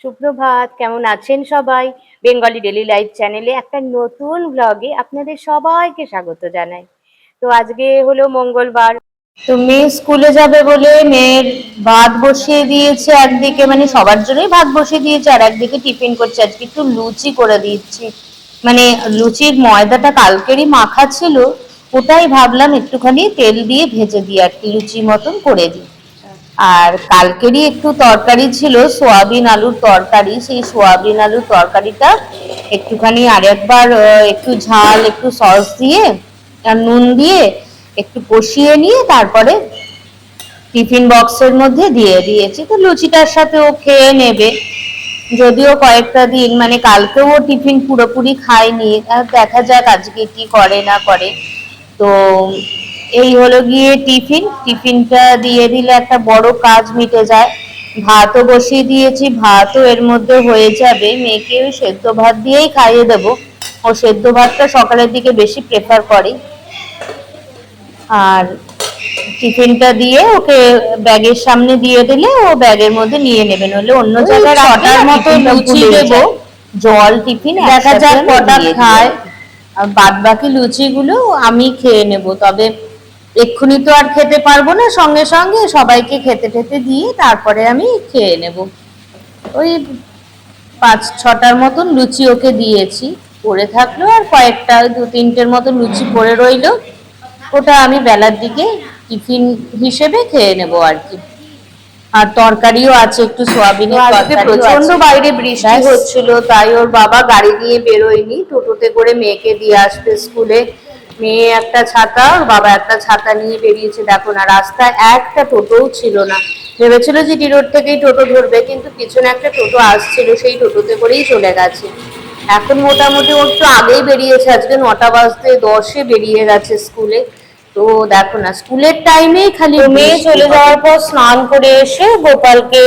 সুপ্রভাত, কেমন আছেন সবাই? বেঙ্গলি ডেলি লাইফ চ্যানেলে একটা নতুন ব্লগে আপনাদের সবাইকে স্বাগত জানাই। তো আজকে হলো মঙ্গলবার। তো মেয়ে স্কুলে যাবে বলে মেয়ের ভাত বসিয়ে দিয়েছে একদিকে মানে সবার জন্যই ভাত বসিয়ে দিয়েছে, আর একদিকে টিফিন করছে। আজকে একটু লুচি করে দিচ্ছি। মানে লুচির ময়দাটা কালকেরই মাখা ছিল, ওটাই ভাবলাম একটুখানি তেল দিয়ে ভেজে দিই আর কি লুচি মতন করে দিই। আর কালকেরই একটু তরকারি ছিল, সোয়াবিন আলুর তরকারি। সেই সোয়াবিন আলুর তরকারিটা একটুখানি আরেকবার একটু ঝাল, একটু সস দিয়ে আর নুন দিয়ে একটু কষিয়ে নিয়ে তারপরে টিফিন বক্সের মধ্যে দিয়ে দিয়েছি। তো লুচিটার সাথে ও খেয়ে নেবে। যদিও কয়েকটা দিন মানে কালকেও ও টিফিন পুরোপুরি খায়নি। দেখা যাক আজকে কি করে, না করে। তো এই হলো গিয়ে টিফিন। টিফিনটা দিয়ে দিলে একটা বড় কাজ মিটে যায়। ভাতও বসিয়ে দিয়েছি ভাতও এর মধ্যে হয়ে যাবে। মেয়েকে সেদ্ধ ভাত দিয়েই খাইয়ে দেবো। ও সেদ্ধ ভাতটা সকালের দিকে বেশি প্রেফার করে। আর টিফিনটা দিয়ে ওকে ব্যাগের সামনে দিয়ে দিলে ও ব্যাগের মধ্যে নিয়ে নেবে। নইলে অন্য জায়গায় ছটার মতো লুচি দেবো। জল টিফিন দেখা যাক কটা খায়। আর বাদ বাকি লুচিগুলো আমি খেয়ে নেব। তবে এক্ষুনি তো আর খেতে পারব না সঙ্গে সঙ্গে সবাইকে খেতে খেতে দিয়ে তারপরে আমি খেয়ে নেব। ওই পাঁচ ছটার মতন লুচি ওকে দিয়েছি পড়ে থাকল আর কয়েকটা দু তিনটের মতো লুচি পড়ে রইল। ওটা আমি বেলার দিকে টিফিন হিসেবে খেয়ে নেব আর কি। আর তরকারিও আছে একটু সোয়াবিনের প্রচণ্ড বাইরে বৃষ্টি হচ্ছিল তাই ওর বাবা গাড়ি নিয়ে বেরোয়নি টোটোতে করে মেয়েকে দিয়ে আসবে স্কুলে। মেয়ে একটা ছাতা ওর বাবা একটা ছাতা নিয়ে বেরিয়েছে। দেখো না রাস্তায় একটা টোটোও ছিল না। ভেবেছিল যে ডি রোড থেকেই টোটো ধরবে কিন্তু পিছনে একটা টোটো আসছিল সেই টোটোতে করেই চলে গেছে। এখন মোটামুটি ওর তো আগেই বেরিয়েছে আজকে নটা বাজতে দশে বেরিয়ে গেছে স্কুলে। তো দেখো না স্কুলের টাইমেই খালি মেয়ে চলে যাওয়ার পর স্নান করে এসে গোপালকে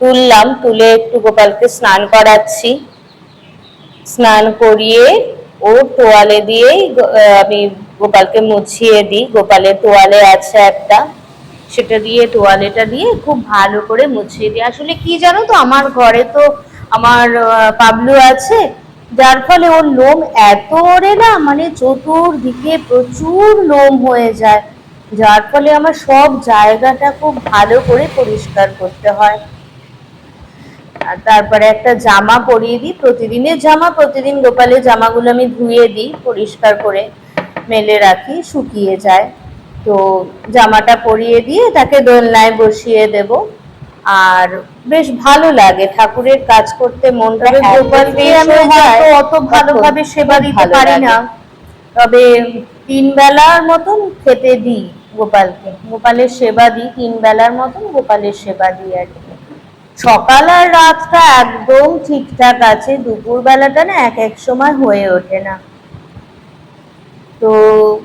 তুললাম তুলে একটু গোপালকে স্নান করাচ্ছি। স্নান করিয়ে ও তোয়ালে দিয়েই আমি গোপালকে মুছিয়ে দিই। গোপালের তোয়ালে আছে একটা। সেটা দিয়ে, তোয়ালেটা দিয়ে খুব ভালো করে মুছিয়ে দিই। আসলে কি জানো তো, আমার ঘরে তো আমার পাবলু আছে। যার ফলে ওর লোম এত ওড়ে না মানে চতুর্দিকে প্রচুর লোম হয়ে যায়। যার ফলে আমার সব জায়গাটা খুব ভালো করে পরিষ্কার করতে হয়। আর তারপরে একটা জামা পরিয়ে দিই প্রতিদিনের জামা প্রতিদিন গোপালের জামাগুলো আমি ধুয়ে দিই পরিষ্কার করে মেলে রাখি শুকিয়ে যায়। তো জামাটা পরিয়ে দিয়ে তাকে দোলনায় বসিয়ে দেব। আর বেশ ভালো লাগে ঠাকুরের কাজ করতে মনটা তবে এত গোপালকে আমি হয়তো অত ভালোভাবে সেবা দিতে পারি না। তবে তিন বেলার মতন খেতে দিই গোপালকে। গোপালের সেবা দিই তিন বেলার মতন গোপালের সেবা দিই আর কি। সকাল আর রাতটা একদম ঠিকঠাক আছে দুপুর বেলাটা না এক এক সময় হয়ে ওঠে না। তো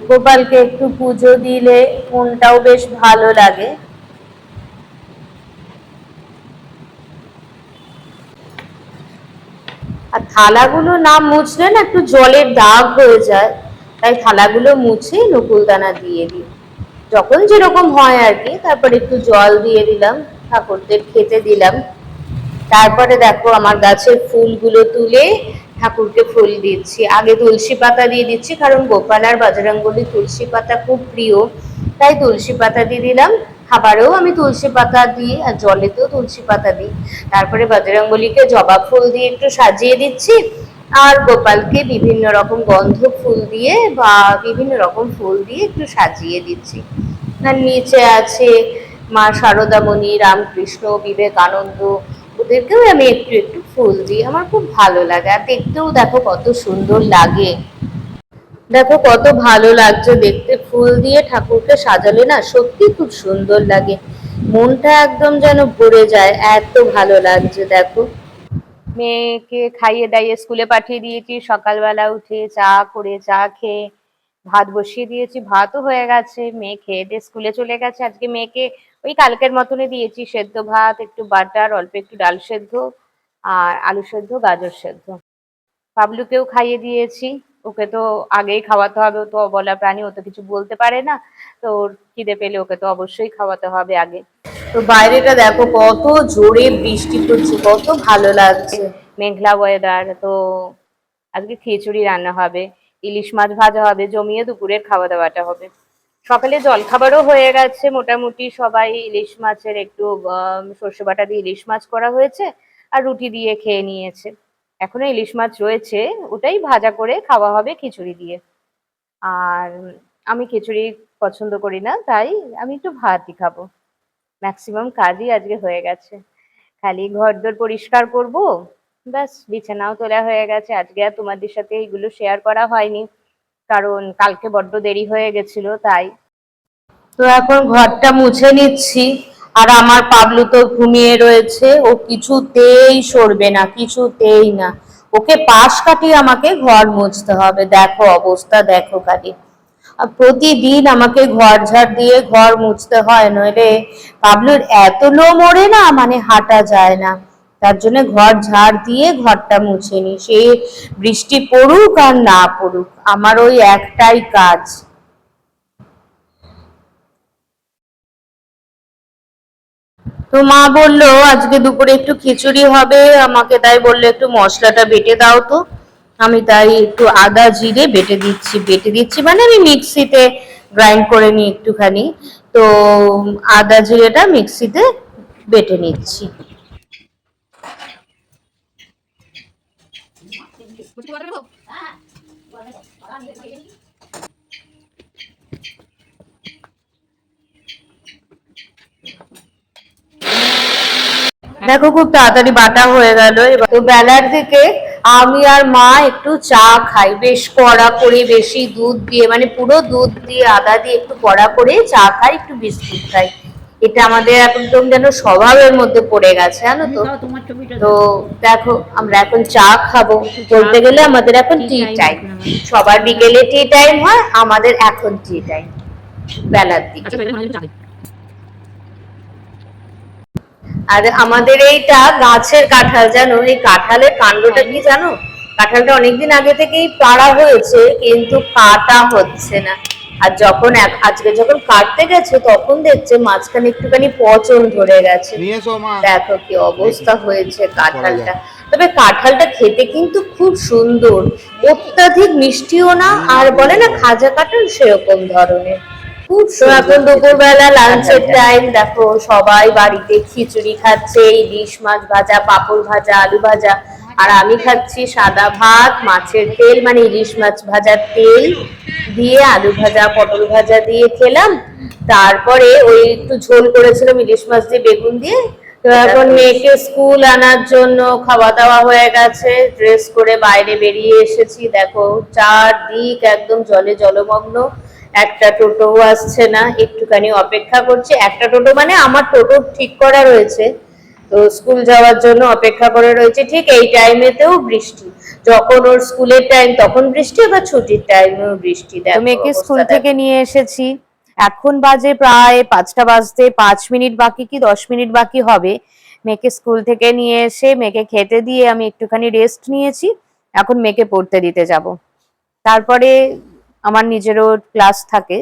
গোপালকে একটু পুজো দিলে মনটাও বেশ ভালো লাগে। আর থালাগুলো না মুছলে না একটু জলের দাগ হয়ে যায়, তাই থালাগুলো মুছে নকুলদানা দিয়ে দিই। যখন যেরকম হয় আর কি, তারপরে একটু জল দিয়ে দিলাম। ঠাকুরদের খেতে দিলাম। তারপরে দেখো আমার গাছের ফুলগুলো তুলে ঠাকুরকে ফুল দিচ্ছি। আগে তুলসী পাতা দিয়ে দিচ্ছি, কারণ গোপাল আর বাজরাঙ্গলি তুলসী পাতা খুব প্রিয়। তাই তুলসী পাতা দিয়ে দিলাম। খাবারেও আমি তুলসী পাতা দিই আর জলেতেও তুলসী পাতা দিই। তারপরে বজরঙ্গলিকে জবা ফুল দিয়ে একটু সাজিয়ে দিচ্ছি। আর গোপালকে বিভিন্ন রকম গন্ধ ফুল দিয়ে বা বিভিন্ন রকম ফুল দিয়ে একটু সাজিয়ে দিচ্ছি। আর নিচে আছে মা শারদামণি রামকৃষ্ণ, বিবেকানন্দ, ওদেরকেও আমি একটু একটু ফুল দিই। আমার খুব ভালো লাগে আর দেখতেও দেখো কত সুন্দর লাগে। দেখো কত ভালো লাগছে দেখতে। ফুল দিয়ে ঠাকুরকে সাজালে না সত্যি খুব সুন্দর লাগে। মনটা একদম যেন ভরে যায়, এত ভালো লাগছে দেখো। মেয়েকে খাইয়ে দাইয়ে স্কুলে পাঠিয়ে দিয়েছি, সকালবেলা উঠে চা করে চা খেয়ে। ভাত বসিয়ে দিয়েছি ভাতও হয়ে গেছে মেয়ে খেয়ে দিয়ে স্কুলে চলে গেছে। আজকে মেয়েকে ওই কালকের মতনই দিয়েছি সেদ্ধ ভাত একটু বাটার অল্প একটু ডাল সেদ্ধ আর আলু সেদ্ধ গাজর সেদ্ধ। পাবলুকেও খাইয়ে দিয়েছি ওকে তো আগেই খাওয়াতে হবে ও তো অবলা প্রাণী ও তো কিছু বলতে পারে না তো ওর খিদে পেলে ওকে তো অবশ্যই খাওয়াতে হবে আগে। তো বাইরেটা দেখো কত জোরে বৃষ্টি পড়ছে কত ভালো লাগছে। মেঘলা ওয়েদার তো আজকে খিচুড়ি রান্না হবে। ইলিশ মাছ ভাজা হবে, জমিয়ে দুপুরের খাওয়া দাওয়াটা হবে। সকালে জলখাবারও হয়ে গেছে মোটামুটি, সবাই ইলিশ মাছের একটু সর্ষে বাটা দিয়ে ইলিশ মাছ করা হয়েছে আর রুটি দিয়ে খেয়ে নিয়েছে। এখনও ইলিশ মাছ রয়েছে, ওটাই ভাজা করে খাওয়া হবে খিচুড়ি দিয়ে। আর আমি খিচুড়ি পছন্দ করি না, তাই আমি একটু ভাতই খাব। ম্যাক্সিমাম কাজই আজকে হয়ে গেছে। খালি ঘরদোর পরিষ্কার করব ব্যাস, বিছানাও তোলা হয়ে গেছে। আজকে আর তোমাদের সাথে এগুলো শেয়ার করা হয়নি, কারণ কালকে বড্ড দেরি হয়ে গেছিল, তাই। তো এখন ঘরটা মুছে নিচ্ছি, আর আমার পাবলু তো ঘুমিয়ে রয়েছে, ও কিছুতেই সরবে না, কিছুতেই না। ওকে পাশ কাটিয়ে আমাকে ঘর মুছতে হবে, দেখো অবস্থা, দেখো খালি। প্রতিদিন আমাকে ঘর ঝাড় দিয়ে ঘর মুছতে হয়, নইলে পাবলুর এত লো মরে না মানে হাঁটা যায় না। তার জন্য ঘর ঝাড় দিয়ে ঘরটা মুছে নি। সে বৃষ্টি পড়ুক আর না পড়ুক, আমার ওই একটাই কাজ। তো মা বলল, আজকে দুপুরে একটু খিচুড়ি হবে, আমাকে তাই বলল, একটু মশলাটা বেটে দাও তো। আমি তাই একটু আদা জিরে বেটে দিচ্ছি বেটে দিচ্ছি মানে আমি মিক্সিতে গ্রাইন্ড করে নিই একটুখানি। তো আদা জিরেটা মিক্সিতে বেটে নিচ্ছি। দেখো খুব তাড়াতাড়ি বাটা হয়ে গেল। এবার তো বেলার দিকে আমি আর মা একটু চা খাই। বেশ কড়া করে, বেশি দুধ দিয়ে মানে পুরো দুধ দিয়ে, আদা দিয়ে একটু কড়া করে চা খাই, একটু বিস্কুট খাই। এটা আমাদের একদম যেন স্বভাবের মধ্যে পড়ে গেছে জানো তো? তো দেখো আমরা এখন চা খাব। বলতে গেলে আমাদের এখন টি টাইম সবার বিকেলে টি টাইম হয় আমাদের এখন টি টাইম বেলার দিকে। আচ্ছা। আর আমাদের এইটা গাছের কাঁঠাল জানো? এই কাঁঠালের কাণ্ডটা কি জানো? কাঁঠালটা অনেকদিন আগে থেকেই পাড়া হয়েছে কিন্তু কাটা হচ্ছে না। আর যখন আজকে যখন কাটতে গেছে তখন দেখছে মাঝখানে একটুখানি পচন ধরে গেছে। দেখো কি অবস্থা হয়েছে কাঁঠালটা। তবে কাঁঠালটা খেতে কিন্তু খুব সুন্দর। অত্যাধিক মিষ্টিও না আর বলে না খাজা কাঁঠাল সেরকম ধরনের। খুব এখন দুপুরবেলা লাঞ্চের টাইম দেখো সবাই বাড়িতে খিচুড়ি খাচ্ছে ইলিশ মাছ ভাজা পাপড় ভাজা আলু ভাজা। আর আমি খাচ্ছি সাদা ভাত মাছের তেল মানে ইলিশ মাছ ভাজার তেল। দিয়ে আলু ভাজা, পটল ভাজা দিয়ে খেলাম। তারপরে ওই একটু ঝোল করেছিলাম, ইলিশ মাছ দিয়ে বেগুন দিয়ে। তো এখন মেয়েকে স্কুল আনার জন্য খাওয়া দাওয়া হয়ে গেছে। ড্রেস করে বাইরে বেরিয়ে এসেছি। দেখো, চারদিক একদম জলে জলমগ্ন। একটা টোটো আসছে না। একটুখানি অপেক্ষা করছি। একটা টোটো মানে আমার টোটো ঠিক করা রয়েছে। তো স্কুল যাওয়ার জন্য অপেক্ষা করে রয়েছে। ঠিক এই টাইমেতেও বৃষ্টি। যখন ওর স্কুলের টাইম তখন বৃষ্টি আবার ছুটির টাইমেও বৃষ্টি দেখো মেয়েকে স্কুল থেকে নিয়ে এসেছি? এখন বাজে প্রায় পাঁচটা বাজতে পাঁচ মিনিট বাকি কি দশ মিনিট বাকি হবে। মেয়েকে স্কুল থেকে নিয়ে এসে মেয়েকে খেতে দিয়ে আমি একটুখানি রেস্ট নিয়েছি। এখন মেয়েকে পড়তে দিতে যাব। তারপরে আমার নিজেরও ক্লাস থাকে।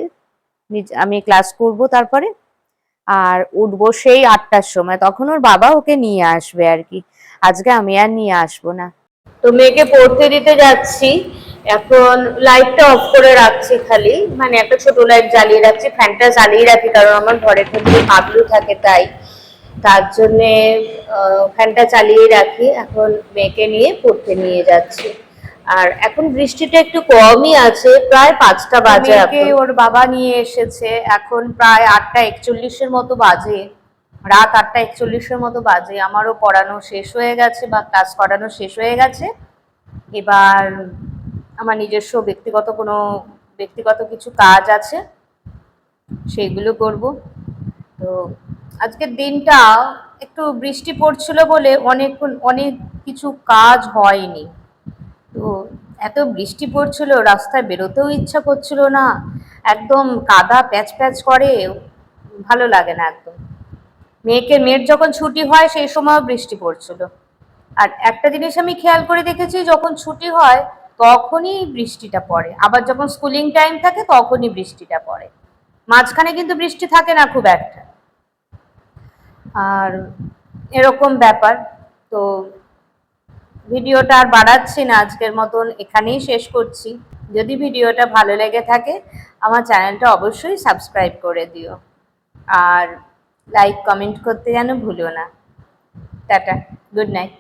আমি ক্লাস করব তারপরে। আর উঠবো সেই আটটার সময়। তখন ওর বাবা ওকে নিয়ে আসবে আর কি। আজকে আমি আর নিয়ে আসব না। তো মেয়েকে পড়তে দিতে যাচ্ছি। এখন লাইটটা অফ করে রাখছি খালি। মানে একটা ছোট লাইট জ্বালিয়ে রাখছি ফ্যানটা জ্বালিয়ে রাখি কারণ আমার ঘরের মধ্যে পাগলু থাকে তাই। তার জন্যে ফ্যানটা চালিয়ে রাখি। এখন মেয়েকে নিয়ে পড়তে নিয়ে যাচ্ছি। আর এখন বৃষ্টিটা একটু কমই আছে প্রায় পাঁচটা বাজে ওর বাবা নিয়ে এসেছে। এখন প্রায় আটটা একচল্লিশের মতো বাজে। রাত আটটা একচল্লিশের মতো বাজে, আমারও পড়ানো শেষ হয়ে গেছে বা ক্লাস করানো শেষ হয়ে গেছে। এবার আমার নিজস্ব ব্যক্তিগত কোনো, ব্যক্তিগত কিছু কাজ আছে, সেগুলো করব। তো আজকের দিনটা একটু বৃষ্টি পড়ছিল বলে অনেকক্ষণ, অনেক কিছু কাজ হয়নি। তো এত বৃষ্টি পড়ছিল, রাস্তায় বেরোতেও ইচ্ছা করছিল না, একদম কাদা প্যাচ প্যাচ করে, ভালো লাগে না একদম। মেয়েকে, মেয়ের যখন ছুটি হয়, সেই সময় বৃষ্টি পড়ছিল। আর একটা জিনিস আমি খেয়াল করে দেখেছি, যখন ছুটি হয়, তখনই বৃষ্টিটা পড়ে। আবার যখন স্কুলিং টাইম থাকে, তখনই বৃষ্টিটা পড়ে। মাঝখানে কিন্তু বৃষ্টি থাকে না খুব একটা। আর এরকম ব্যাপার। তো ভিডিওটা আর বাড়াচ্ছি না, আজকের মতন এখানেই শেষ করছি। যদি ভিডিওটা ভালো লেগে থাকে, আমার চ্যানেলটা অবশ্যই সাবস্ক্রাইব করে দিও। আর লাইক কমেন্ট করতে যেন ভুলো না। Tata good night